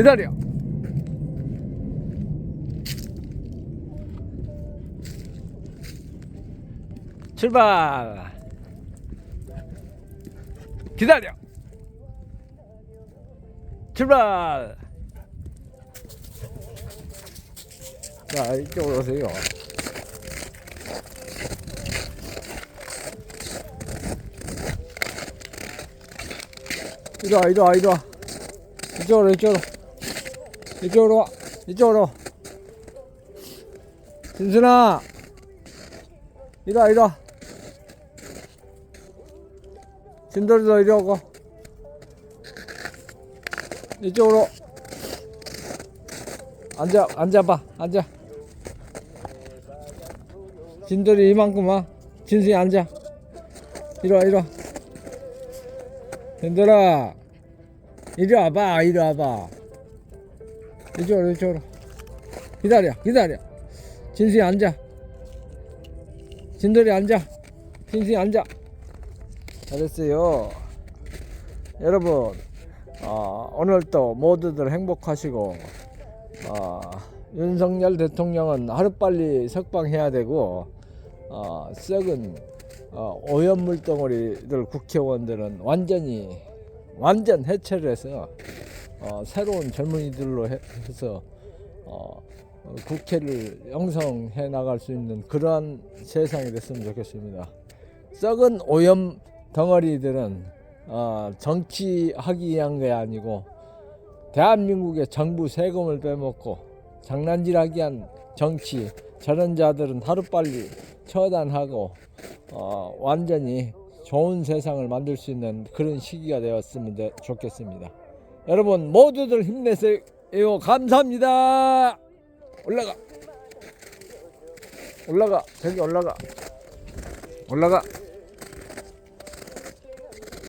기다려. 출발. 기다려. 출발. 자, 이쪽으로 오세요. 이리 와, 이리 와, 이리 와. 이쪽으로, 이쪽으로. 이쪽으로 와. 이쪽으로. 진순아. 이리 와, 이리 와. 진돌이도 이리 오고. 이쪽으로. 앉아, 앉아봐, 앉아. 진돌이 이만큼만. 진순이 앉아. 이리 와, 이리 와. 진돌아. 이리 와봐, 이리 와봐. 이쪽으로, 이쪽으로. 기다려, 기다려. 진순이 앉아. 진돌이 앉아. 진순이 앉아. 잘했어요. 여러분, 어, 오늘도 모두들 행복하시고, 어, 윤석열 대통령은 하루빨리 석방해야 되고, 어, 썩은 어, 오염물 덩어리들 국회의원들은 완전히 완전 해체를 해서 어, 새로운 젊은이들로 해, 서 어, 어, 국회를 형성해 나갈 수 있는 그러한 세상이 됐으면 좋겠습니다. 썩은 오염 덩어리들은 어, 정치하기 위한 게 아니고 대한민국의 정부 세금을 빼먹고 장난질하기 위한 정치 저런 자들은 하루빨리 처단하고 어, 완전히 좋은 세상을 만들 수 있는 그런 시기가 되었으면 되- 좋겠습니다. 여러분 모두들 힘내세요. 감사합니다. 올라가. 올라가. 저기 올라가. 올라가.